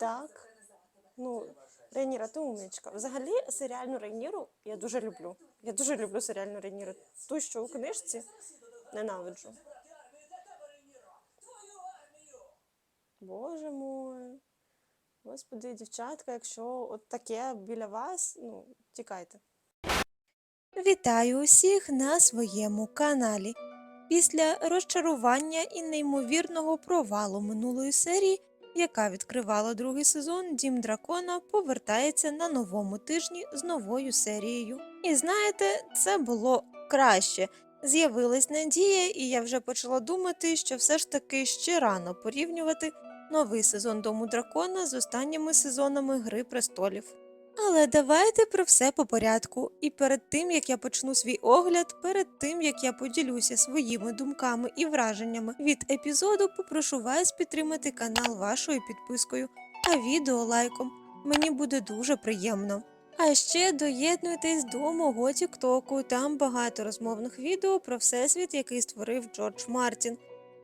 Так. Ну, Рейніра, ти умничка. Взагалі, серіальну Рейніру я дуже люблю. Я дуже люблю серіальну Рейніру. Ту, що у книжці, ненавиджу. Боже мой. Господи, дівчатка, якщо от таке біля вас, ну, тікайте. Вітаю усіх на своєму каналі. Після розчарування і неймовірного провалу минулої серії, яка відкривала другий сезон, Дім Дракона повертається на новому тижні з новою серією. І знаєте, це було краще. З'явилась надія, і я вже почала думати, що все ж таки ще рано порівнювати новий сезон Дому Дракона з останніми сезонами Гри престолів. Але давайте про все по порядку. І перед тим як я почну свій огляд, перед тим як я поділюся своїми думками і враженнями від епізоду, попрошу вас підтримати канал вашою підпискою, а відео лайком. Мені буде дуже приємно. А ще доєднуйтесь до мого тіктоку, там багато розмовних відео про всесвіт, який створив Джордж Мартін.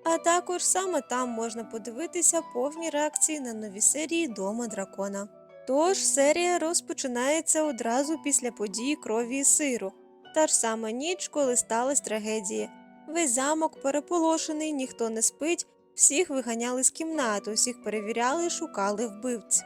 А також саме там можна подивитися повні реакції на нові серії Дома Дракона. Тож серія розпочинається одразу після подій крові і сиру. Та ж сама ніч, коли сталася трагедія. Весь замок переполошений, ніхто не спить, всіх виганяли з кімнати, усіх перевіряли, шукали вбивць.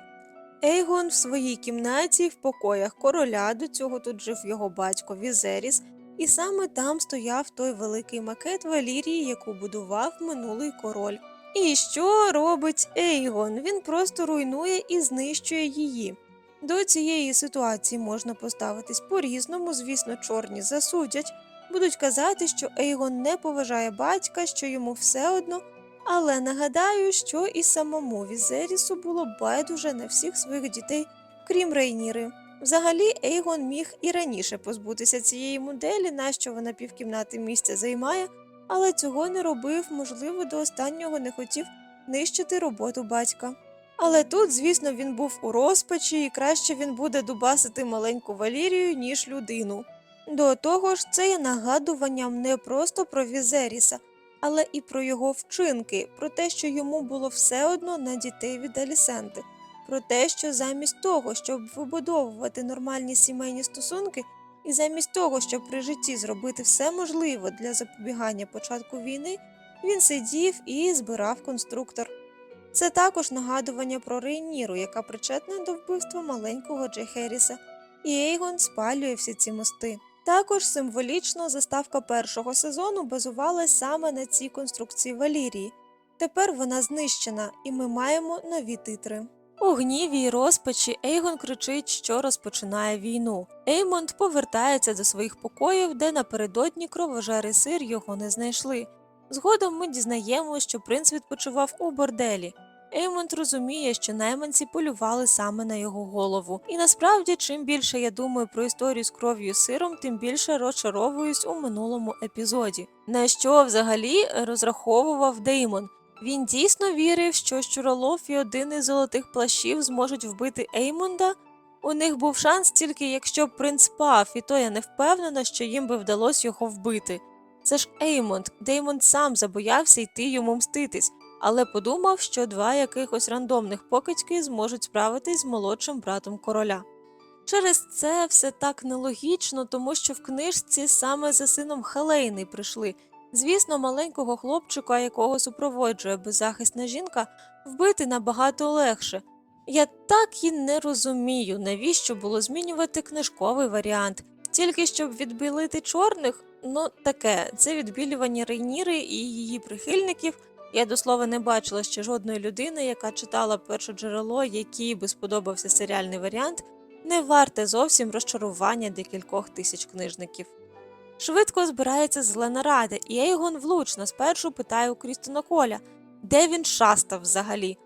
Ейгон в своїй кімнаті в покоях короля, до цього тут жив його батько Візеріс, і саме там стояв той великий макет Валірії, яку будував минулий король. І що робить Ейгон? Він просто руйнує і знищує її. До цієї ситуації можна поставитись по-різному, звісно, чорні засудять, будуть казати, що Ейгон не поважає батька, що йому все одно. Але нагадаю, що і самому Візерісу було байдуже на всіх своїх дітей, крім Рейніри. Взагалі, Ейгон міг і раніше позбутися цієї моделі, нащо вона півкімнати місця займає, але цього не робив, можливо, до останнього не хотів нищити роботу батька. Але тут, звісно, він був у розпачі, і краще він буде дубасити маленьку Валірію, ніж людину. До того ж, це є нагадуванням не просто про Візеріса, але і про його вчинки, про те, що йому було все одно на дітей від Алісенти, про те, що замість того, щоб вибудовувати нормальні сімейні стосунки, і замість того, щоб при житті зробити все можливе для запобігання початку війни, він сидів і збирав конструктор. Це також нагадування про Рейніру, яка причетна до вбивства маленького Джей Херріса, і Ейгон спалює всі ці мости. Також символічно заставка першого сезону базувалась саме на цій конструкції Валірії. Тепер вона знищена, і ми маємо нові титри. У гніві й розпачі Ейгон кричить, що розпочинає війну. Еймонд повертається до своїх покоїв, де напередодні кровожери сир його не знайшли. Згодом ми дізнаємося, що принц відпочивав у борделі. Еймонд розуміє, що найманці полювали саме на його голову. І насправді, чим більше я думаю про історію з кров'ю сиром, тим більше розчаровуюсь у минулому епізоді. На що взагалі розраховував Деймон? Він дійсно вірив, що Щуролов і один із золотих плащів зможуть вбити Еймонда. У них був шанс тільки якщо принц пав, і то я не впевнена, що їм би вдалося його вбити. Це ж Еймонд, Деймонд сам забоявся йти йому мститись, але подумав, що два якихось рандомних покидьки зможуть справитись з молодшим братом короля. Через це все так нелогічно, тому що в книжці саме за сином Хелейни прийшли. Звісно, маленького хлопчика, якого супроводжує беззахисна жінка, вбити набагато легше. Я так і не розумію, навіщо було змінювати книжковий варіант, тільки щоб відбілити чорних, ну таке, це відбілювання Рейніри і її прихильників. Я до слова не бачила ще жодної людини, яка читала перше джерело, якій би сподобався серіальний варіант, не варте зовсім розчарування декількох тисяч книжників. Швидко збирається зелена рада, і Ейгон влучно спершу питає у Крістона Коля, де він шастав взагалі.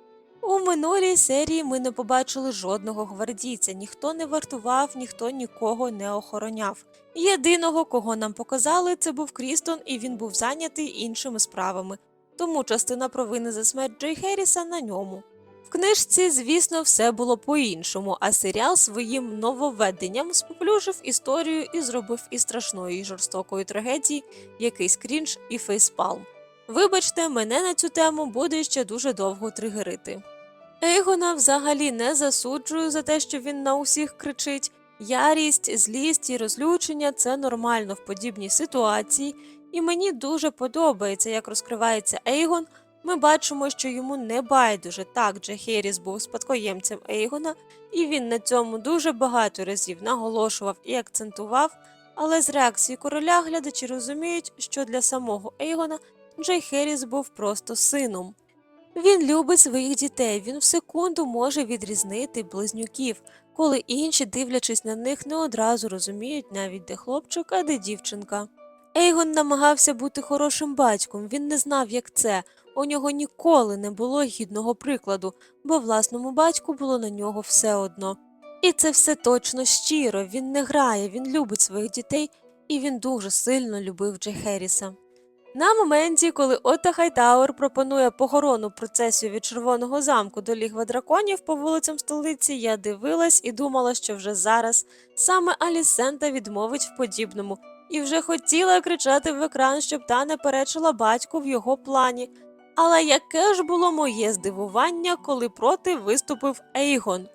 У минулій серії ми не побачили жодного гвардійця, ніхто не вартував, ніхто нікого не охороняв. Єдиного, кого нам показали, це був Крістон, і він був зайнятий іншими справами, тому частина провини за смерть Джей Херріса на ньому. В книжці, звісно, все було по-іншому, а серіал своїм нововведенням споплюжив історію і зробив із страшної і жорстокої трагедії якийсь крінж і фейспалм. Вибачте, мене на цю тему буде ще дуже довго тригерити. Ейгона взагалі не засуджую за те, що він на усіх кричить. Ярість, злість і розлючення це нормально в подібній ситуації, і мені дуже подобається, як розкривається Ейгон. Ми бачимо, що йому не байдуже так Джахеріс був спадкоємцем Ейгона, і він на цьому дуже багато разів наголошував і акцентував. Але з реакції короля глядачі розуміють, що для самого Ейгона Джей Херіс був просто сином. Він любить своїх дітей, він в секунду може відрізнити близнюків, коли інші, дивлячись на них, не одразу розуміють навіть де хлопчик, а де дівчинка. Ейгон намагався бути хорошим батьком, він не знав, як це. У нього ніколи не було гідного прикладу, бо власному батьку було на нього все одно. І це все точно щиро, він не грає, він любить своїх дітей, і він дуже сильно любив Джей Херіса. На моменті, коли Отто Хайтауер пропонує похоронну процесію від Червоного замку до лігва драконів по вулицям столиці, я дивилась і думала, що вже зараз саме Алісента відмовить в подібному, і вже хотіла кричати в екран, щоб та не перечила батьку в його плані. Але яке ж було моє здивування, коли проти виступив Ейгон?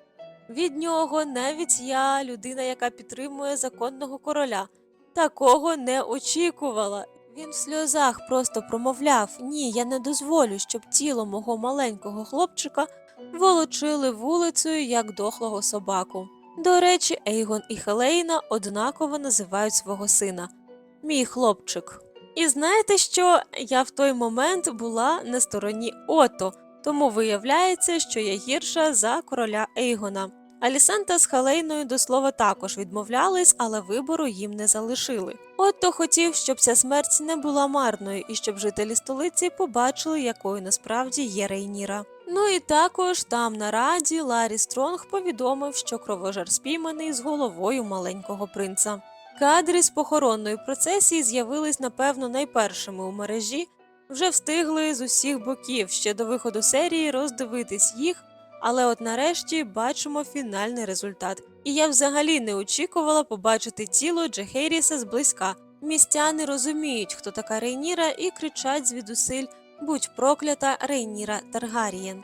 Від нього навіть я, людина, яка підтримує законного короля, такого не очікувала. Він в сльозах просто промовляв: Ні, я не дозволю, щоб тіло мого маленького хлопчика волочили вулицею, як дохлого собаку. До речі, Ейгон і Хелейна однаково називають свого сина мій хлопчик. І знаєте що? Я в той момент була на стороні Ото, тому виявляється, що я гірша за короля Ейгона. Алісанта з Халейною до слова також відмовлялись, але вибору їм не залишили. Отто хотів, щоб ця смерть не була марною і щоб жителі столиці побачили, якою насправді є Рейніра. Ну і також там на раді Ларі Стронг повідомив, що кровожар спійманий з головою маленького принца. Кадри з похоронної процесії з'явились, напевно, найпершими у мережі. Вже встигли з усіх боків ще до виходу серії роздивитись їх, але от нарешті бачимо фінальний результат. І я взагалі не очікувала побачити тіло Джехеріса зблизька. Містяни розуміють, хто така Рейніра, і кричать звідусиль будь проклята Рейніра Таргарієн.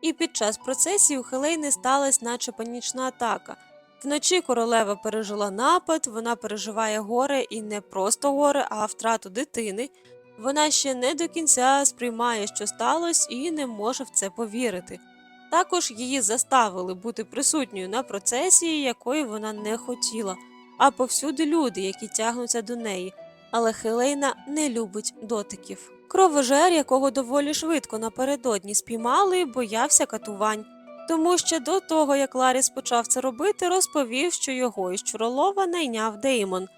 І під час процесії у Хелейни сталася наче панічна атака. Вночі королева пережила напад, вона переживає горе і не просто горе, а втрату дитини. Вона ще не до кінця сприймає, що сталося, і не може в це повірити. Також її заставили бути присутньою на процесії, якої вона не хотіла, а повсюди люди, які тягнуться до неї. Але Хелейна не любить дотиків. Кровожер, якого доволі швидко напередодні спіймали, боявся катувань. Тому що до того, як Ларіс почав це робити, розповів, що його із Чуролова найняв Деймон.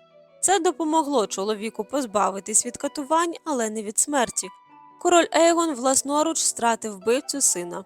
Це допомогло чоловіку позбавитись від катувань, але не від смерті. Король Ейгон власноруч стратив вбивцю сина.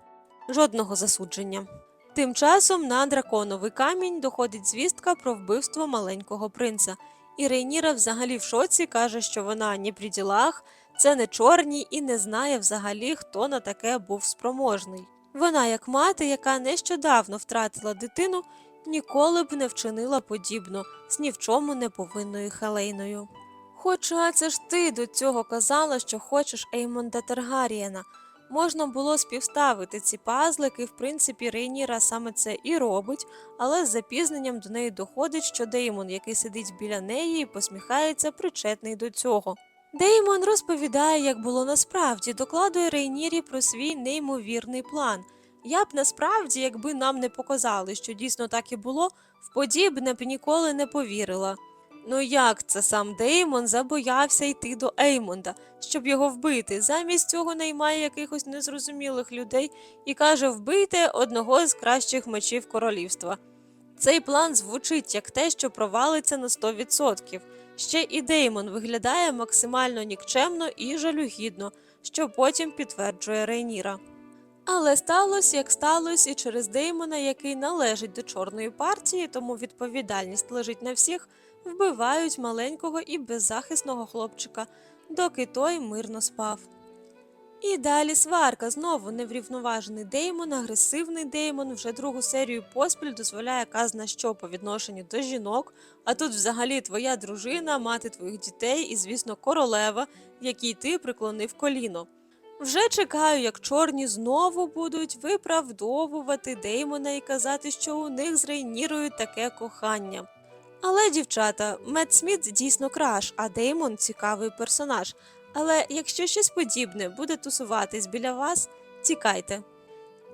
Жодного засудження. Тим часом на драконовий камінь доходить звістка про вбивство маленького принца. І Рейніра взагалі в шоці каже, що вона ні при ділах, це не чорні і не знає взагалі, хто на таке був спроможний. Вона, як мати, яка нещодавно втратила дитину, ніколи б не вчинила подібно з ні в чому не повинною Хелейною. Хоча це ж ти до цього казала, що хочеш Еймонда Таргарієна. Можна було співставити ці пазлики, в принципі, Рейніра саме це і робить, але з запізненням до неї доходить, що Деймон, який сидить біля неї посміхається, причетний до цього. Деймон розповідає, як було насправді, докладує Рейнірі про свій неймовірний план. Я б насправді, якби нам не показали, що дійсно так і було, в подібне б ніколи не повірила. Ну як це сам Деймон забоявся йти до Еймонда, щоб його вбити, замість цього наймає якихось незрозумілих людей і каже вбийте одного з кращих мечів королівства. Цей план звучить як те, що провалиться на 100%. Ще і Деймон виглядає максимально нікчемно і жалюгідно, що потім підтверджує Рейніра. Але сталося, як сталося, і через Деймона, який належить до чорної партії, тому відповідальність лежить на всіх, вбивають маленького і беззахисного хлопчика, доки той мирно спав. І далі сварка знову неврівноважений Деймон, агресивний Деймон вже другу серію поспіль дозволяє казна що по відношенню до жінок, а тут взагалі твоя дружина, мати твоїх дітей і, звісно, королева, якій ти приклонив коліно. Вже чекаю, як чорні знову будуть виправдовувати Деймона і казати, що у них з Рейнірою таке кохання. Але, дівчата, Мед Сміт дійсно краш, а Деймон цікавий персонаж. Але якщо щось подібне буде тусуватись біля вас, тікайте.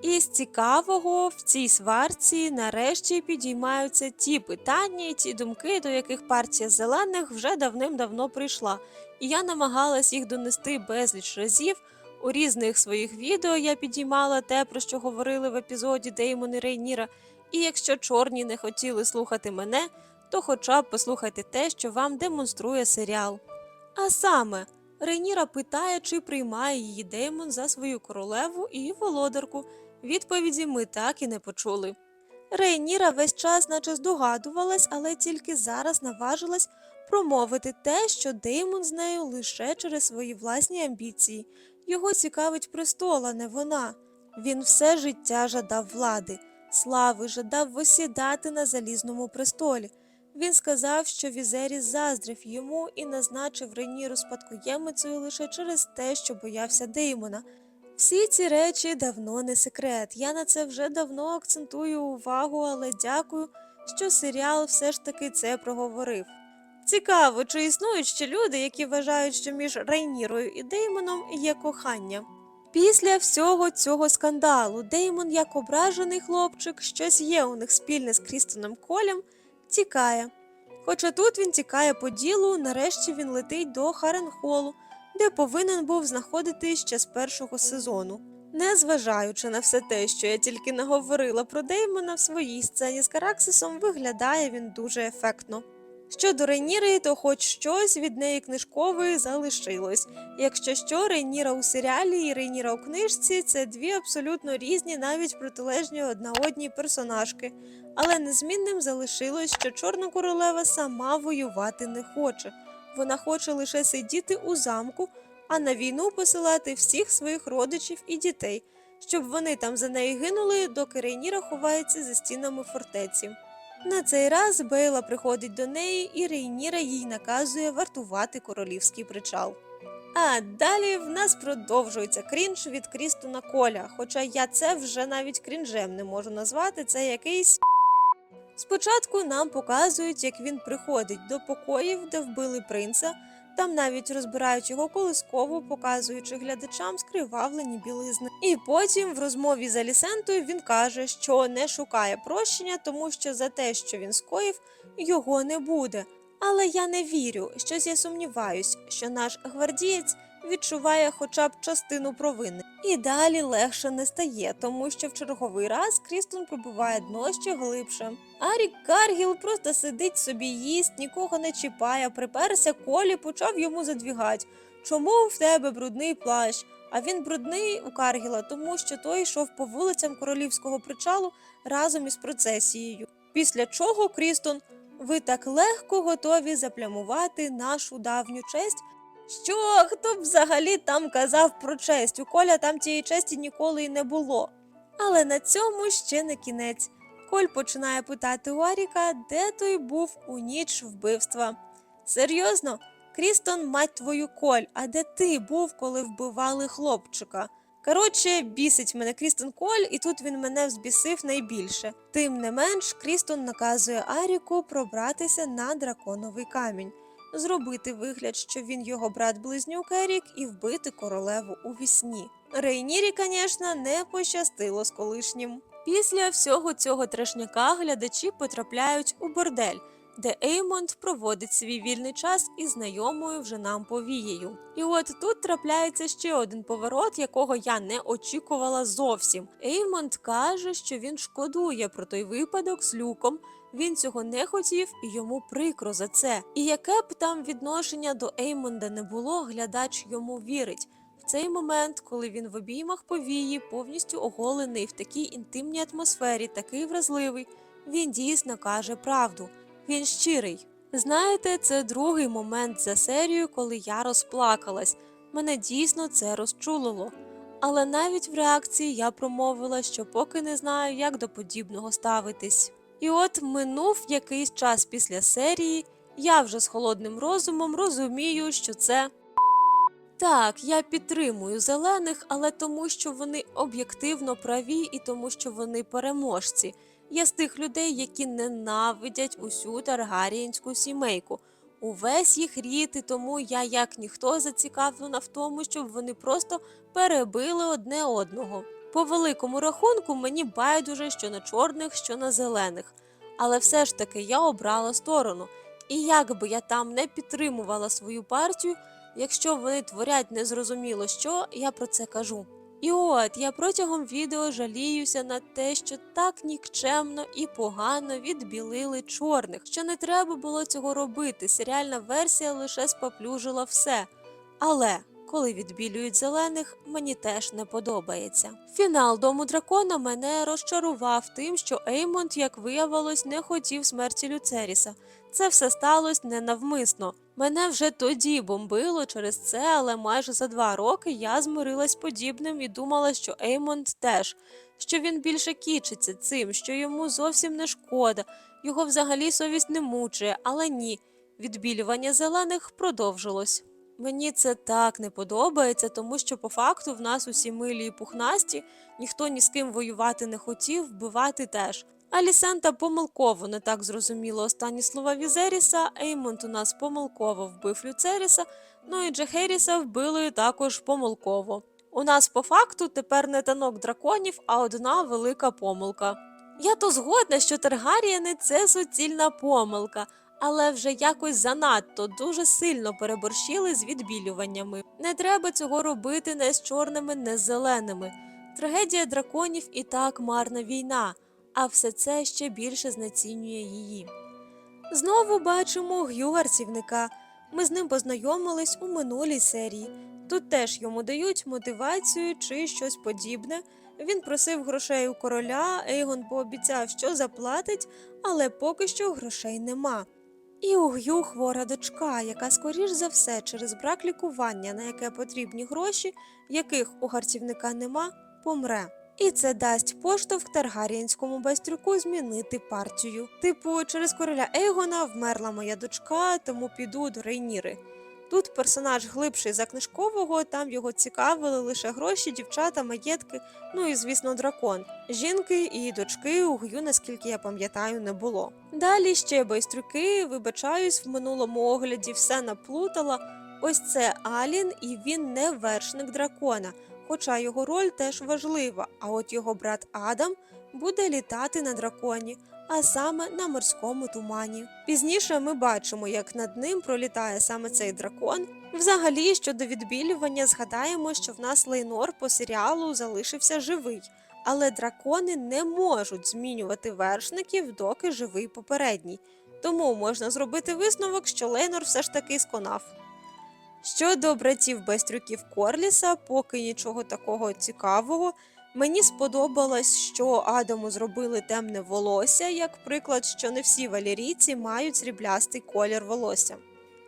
І з цікавого в цій сварці нарешті підіймаються ті питання і ті думки, до яких партія зелених вже давним-давно прийшла, і я намагалась їх донести безліч разів. У різних своїх відео я підіймала те, про що говорили в епізоді Деймон і Рейніра. І якщо чорні не хотіли слухати мене, то хоча б послухайте те, що вам демонструє серіал. А саме, Рейніра питає, чи приймає її Деймон за свою королеву і володарку. Відповіді ми так і не почули. Рейніра весь час наче здогадувалась, але тільки зараз наважилась промовити те, що Деймон з нею лише через свої власні амбіції. Його цікавить престол, а не вона. Він все життя жадав влади, слави, жадав восідати на залізному престолі. Він сказав, що Візеріс заздрив йому і назначив Рейніру спадкоємицею лише через те, що боявся Деймона. Всі ці речі давно не секрет. Я на це вже давно акцентую увагу, але дякую, що серіал все ж таки це проговорив. Цікаво, чи існують ще люди, які вважають, що між Рейнірою і Деймоном є кохання. Після всього цього скандалу Деймон, як ображений хлопчик, щось є у них спільне з Крістоном Колем, тікає. Хоча тут він тікає по ділу, нарешті він летить до Харенхолу, де повинен був знаходитись ще з першого сезону. Незважаючи на все те, що я тільки наговорила про Деймона в своїй сцені з Караксисом, виглядає він дуже ефектно. Щодо Рейніри, то хоч щось від неї книжкової залишилось. Якщо що, Рейніра у серіалі і Рейніра у книжці це дві абсолютно різні, навіть протилежні одна одній персонажки. Але незмінним залишилось, що Чорна королева сама воювати не хоче. Вона хоче лише сидіти у замку, а на війну посилати всіх своїх родичів і дітей, щоб вони там за неї гинули, доки Рейніра ховається за стінами фортеці. На цей раз Бейла приходить до неї, і Рейніра їй наказує вартувати королівський причал. А далі в нас продовжується крінж від Крістона Коля, хоча я це вже навіть крінжем не можу назвати, це якийсь. Спочатку нам показують, як він приходить до покоїв, де вбили принца. Там навіть розбирають його колисково, показуючи глядачам скривавлені білизни. І потім в розмові з Алісентою він каже, що не шукає прощення, тому що за те, що він скоїв, його не буде. Але я не вірю, щось я сумніваюсь, що наш гвардієць відчуває хоча б частину провини. І далі легше не стає, тому що в черговий раз Крістон пробиває дно ще глибше. Арік Каргіл просто сидить собі, їсть, нікого не чіпає, приперся колі, почав йому задвігать. Чому в тебе брудний плащ? А він брудний у Каргіла, тому що той йшов по вулицям королівського причалу разом із процесією. Після чого Крістон, ви так легко готові заплямувати нашу давню честь. Що хто б взагалі там казав про честь? У Коля там тієї честі ніколи й не було. Але на цьому ще не кінець. Коль починає питати у Аріка, де той був у ніч вбивства. Серйозно, Крістон, мать твою Коль, а де ти був, коли вбивали хлопчика? Коротше, бісить мене Крістон Коль, і тут він мене взбісив найбільше. Тим не менш, Крістон наказує Аріку пробратися на драконовий камінь, зробити вигляд, що він його брат-близнюк Ерік, і вбити королеву у вісні. Рейнірі, звісно, не пощастило з колишнім. Після всього цього трешняка глядачі потрапляють у бордель, де Еймонд проводить свій вільний час із знайомою вже нам повією. І от тут трапляється ще один поворот, якого я не очікувала зовсім. Еймонд каже, що він шкодує про той випадок з люком. Він цього не хотів, і йому прикро за це. І яке б там відношення до Еймонда не було, глядач йому вірить. Цей момент, коли він в обіймах повії, повністю оголений в такій інтимній атмосфері, такий вразливий, він дійсно каже правду. Він щирий. Знаєте, це другий момент за серію, коли я розплакалась. Мене дійсно це розчулило. Але навіть в реакції я промовила, що поки не знаю, як до подібного ставитись. І от минув якийсь час після серії, я вже з холодним розумом розумію, що це Так, я підтримую зелених, але тому, що вони об'єктивно праві і тому, що вони переможці. Я з тих людей, які ненавидять усю таргаріїнську сімейку. Увесь їх рід, і тому я, як ніхто, зацікавлена в тому, щоб вони просто перебили одне одного. По великому рахунку мені байдуже, що на чорних, що на зелених. Але все ж таки я обрала сторону. І як би я там не підтримувала свою партію, якщо вони творять незрозуміло що, я про це кажу. І от я протягом відео жаліюся на те, що так нікчемно і погано відбілили чорних, що не треба було цього робити. Серіальна версія лише споплюжила все. Але коли відбілюють зелених, мені теж не подобається. Фінал дому дракона мене розчарував тим, що Еймонд, як виявилось, не хотів смерті Люцеріса. Це все сталося ненавмисно. Мене вже тоді бомбило через це, але майже за два роки я змирилась подібним і думала, що Еймонд теж, що він більше кічиться цим, що йому зовсім не шкода, його взагалі совість не мучує, але ні, відбілювання зелених продовжилось. Мені це так не подобається, тому що по факту в нас усі милі і пухнасті, ніхто ні з ким воювати не хотів, вбивати теж. Алісента помилково не так зрозуміла останні слова Візеріса, Еймонд у нас помилково вбив Люцеріса, ну і Джехеріса вбили також помилково. У нас по факту тепер не танок драконів, а одна велика помилка. Я то згодна, що Таргарієни це суцільна помилка, але вже якось занадто дуже сильно переборщили з відбілюваннями. Не треба цього робити не з чорними, не з зеленими. Трагедія драконів і так марна війна, а все це ще більше знецінює її. Знову бачимо Г'ю гарцівника. Ми з ним познайомились у минулій серії. Тут теж йому дають мотивацію чи щось подібне. Він просив грошей у короля, Ейгон пообіцяв, що заплатить, але поки що грошей нема. І у Г'ю хвора дочка, яка скоріш за все через брак лікування, на яке потрібні гроші, яких у гарцівника нема, помре. І це дасть поштовх Таргарієнському байстрюку змінити партію. Типу, через короля Ейгона вмерла моя дочка, тому піду до Рейніри. Тут персонаж глибший за книжкового, там його цікавили лише гроші, дівчата, маєтки, ну і, звісно, дракон. Жінки і дочки у Гю, наскільки я пам'ятаю, не було. Далі ще байстрюки, вибачаюсь, в минулому огляді все наплутала. Ось це Алін, і він не вершник дракона, хоча його роль теж важлива. А от його брат Адам буде літати на драконі, а саме на морському тумані. Пізніше ми бачимо, як над ним пролітає саме цей дракон. Взагалі, щодо відбілювання, згадаємо, що в нас Лейнор по серіалу залишився живий, але дракони не можуть змінювати вершників, доки живий попередній. Тому можна зробити висновок, що Лейнор все ж таки сконав. Щодо братів Бестрюків Корліса, поки нічого такого цікавого. Мені сподобалось, що Адаму зробили темне волосся, як приклад, що не всі валерійці мають сріблястий колір волосся.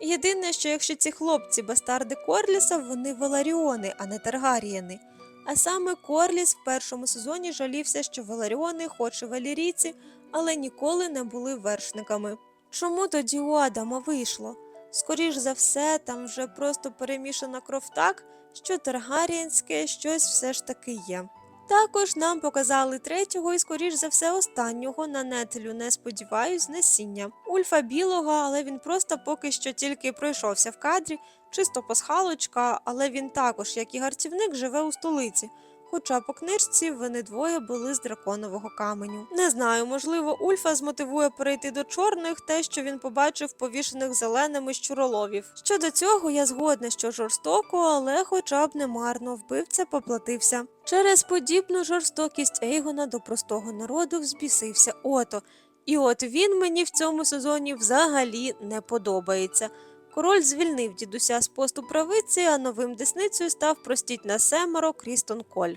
Єдине, що якщо ці хлопці бастарди Корліса, вони Валаріони, а не Таргарієни. А саме Корліс в першому сезоні жалівся, що Валаріони, хоч і валерійці, але ніколи не були вершниками. Чому тоді у Адама вийшло? Скоріш за все, там вже просто перемішана кров так, що Таргарієнське щось все ж таки є. Також нам показали третього і, скоріш за все, останнього на нетелю, не сподіваюсь, насіння. Ульфа білого, але він просто поки що тільки пройшовся в кадрі, чисто пасхалочка, але він також, як і гарцівник, живе у столиці. Хоча по книжці вони двоє були з драконового каменю. Не знаю, можливо, Ульфа змотивує перейти до чорних те, що він побачив повішених зеленими щуроловів. Щодо цього я згодна, що жорстоко, але хоча б не марно вбивця поплатився. Через подібну жорстокість Ейгона до простого народу взбісився Ото. І от він мені в цьому сезоні взагалі не подобається. Король звільнив дідуся з посту правиці, а новим десницею став простіть на семеро Крістон Коль.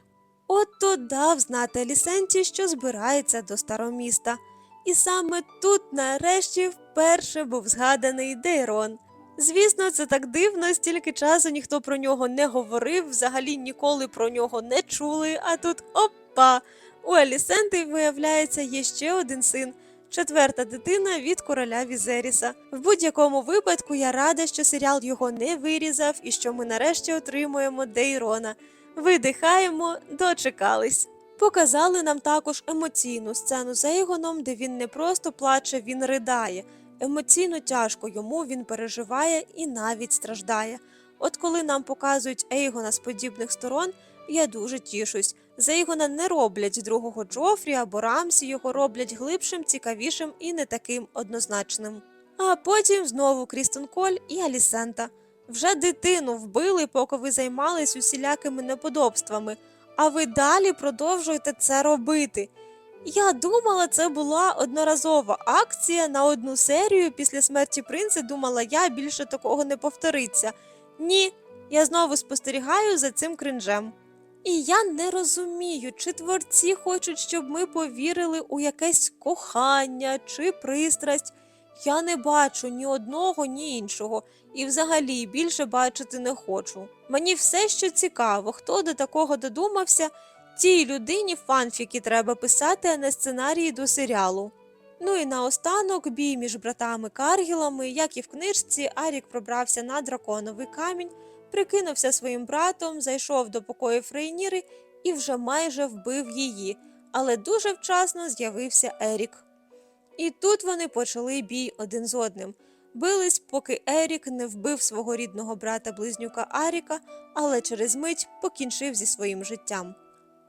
Отто дав знати Елісенті, що збирається до староміста. І саме тут, нарешті, вперше був згаданий Дейрон. Звісно, це так дивно, стільки часу ніхто про нього не говорив, взагалі ніколи про нього не чули, а тут опа! У Елісенти, виявляється, є ще один син. Четверта дитина від короля Візеріса. В будь-якому випадку я рада, що серіал його не вирізав і що ми нарешті отримуємо Дейрона. Видихаємо, дочекались. Показали нам також емоційну сцену з Ейгоном, де він не просто плаче, він ридає. Емоційно тяжко йому він переживає і навіть страждає. От коли нам показують Ейгона з подібних сторон, я дуже тішусь. З Ейгона не роблять другого Джофрі або Рамсі, його роблять глибшим, цікавішим і не таким однозначним. А потім знову Крістен Коль і Алісента. Вже дитину вбили, поки ви займались усілякими неподобствами, а ви далі продовжуєте це робити. Я думала, це була одноразова акція на одну серію. Після смерті принца думала, я більше такого не повториться. Ні, я знову спостерігаю за цим кринжем. І я не розумію, чи творці хочуть, щоб ми повірили у якесь кохання чи пристрасть. Я не бачу ні одного, ні іншого, і взагалі більше бачити не хочу. Мені все ще цікаво, хто до такого додумався. Цій людині фанфіки треба писати, а не сценарії до серіалу. Ну і наостанок бій між братами Каргілами, як і в книжці, Арік пробрався на драконовий камінь, прикинувся своїм братом, зайшов до покою Фрейніри і вже майже вбив її, але дуже вчасно з'явився Ерік. І тут вони почали бій один з одним. Бились, поки Ерік не вбив свого рідного брата близнюка Аріка, але через мить покінчив зі своїм життям.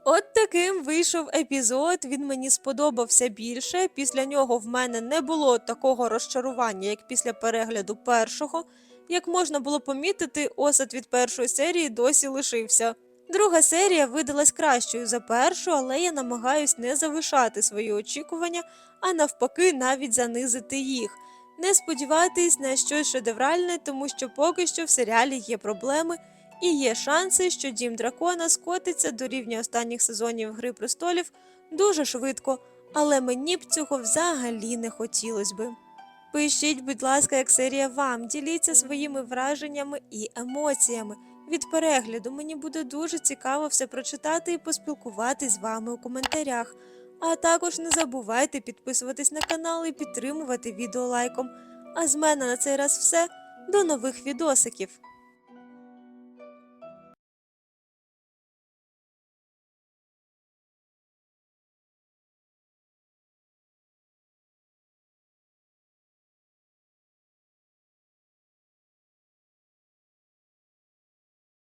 От таким вийшов епізод. Він мені сподобався більше. Після нього в мене не було такого розчарування, як після перегляду першого. Як можна було помітити, осад від першої серії досі лишився. Друга серія видалась кращою за першу, але я намагаюсь не завишати свої очікування, а навпаки, навіть занизити їх. Не сподівайтесь на щось шедевральне, тому що поки що в серіалі є проблеми, і є шанси, що дім дракона скотиться до рівня останніх сезонів Гри престолів дуже швидко, але мені б цього взагалі не хотілося би. Пишіть, будь ласка, як серія вам, діліться своїми враженнями і емоціями. Від перегляду мені буде дуже цікаво все прочитати і поспілкуватись з вами у коментарях. А також не забувайте підписуватись на канал і підтримувати відео лайком. А з мене на цей раз все. До нових відосиків!